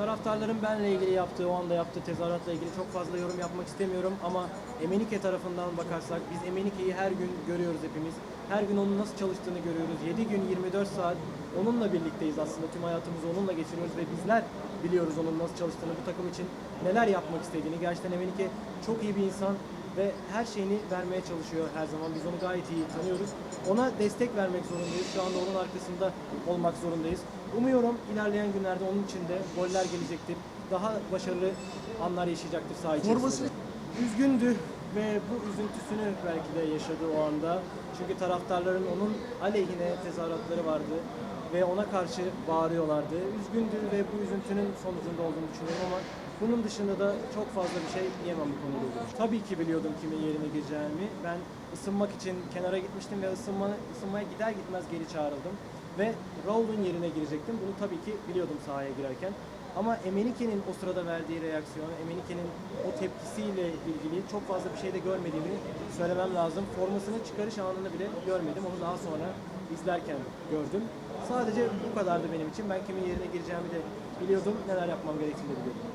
Taraftarların benle ilgili yaptığı, o anda yaptığı tezahüratla ilgili çok fazla yorum yapmak istemiyorum ama Emenike tarafından bakarsak biz Emenike'yi her gün görüyoruz hepimiz. Her gün onun nasıl çalıştığını görüyoruz. 7 gün 24 saat onunla birlikteyiz aslında. Tüm hayatımızı onunla geçiriyoruz ve bizler biliyoruz onun nasıl çalıştığını, bu takım için neler yapmak istediğini. Gerçekten Emenike çok iyi bir insan ve her şeyini vermeye çalışıyor her zaman. Biz onu gayet iyi tanıyoruz. Ona destek vermek zorundayız. Şu anda onun arkasında olmak zorundayız. Umuyorum ilerleyen günlerde onun için de goller gelecektir. Daha başarılı anlar yaşayacaktır saha Üzgündü ve bu üzüntüsünü belki de yaşadı o anda. Çünkü taraftarların onun aleyhine tezahüratları vardı ve ona karşı bağırıyorlardı. Üzgündü ve bu üzüntünün sonucunda olduğunu düşünüyorum ama bunun dışında da çok fazla bir şey diyemem bu ilgili. Tabii ki biliyordum kimin yerine gireceğimi. Ben ısınmak için kenara gitmiştim ve ısınma, ısınmaya gider gitmez geri çağrıldım. Ve Raul'un yerine girecektim. Bunu tabii ki biliyordum sahaya girerken. Ama Emenike'nin o sırada verdiği reaksiyon, Emenike'nin o tepkisiyle ilgili çok fazla bir şey de görmediğimi söylemem lazım. Formasını çıkarış anını bile görmedim. Onu daha sonra izlerken gördüm. Sadece bu kadardı benim için. Ben kimin yerine gireceğimi de biliyordum. Neler yapmam gerektiğini de biliyordum.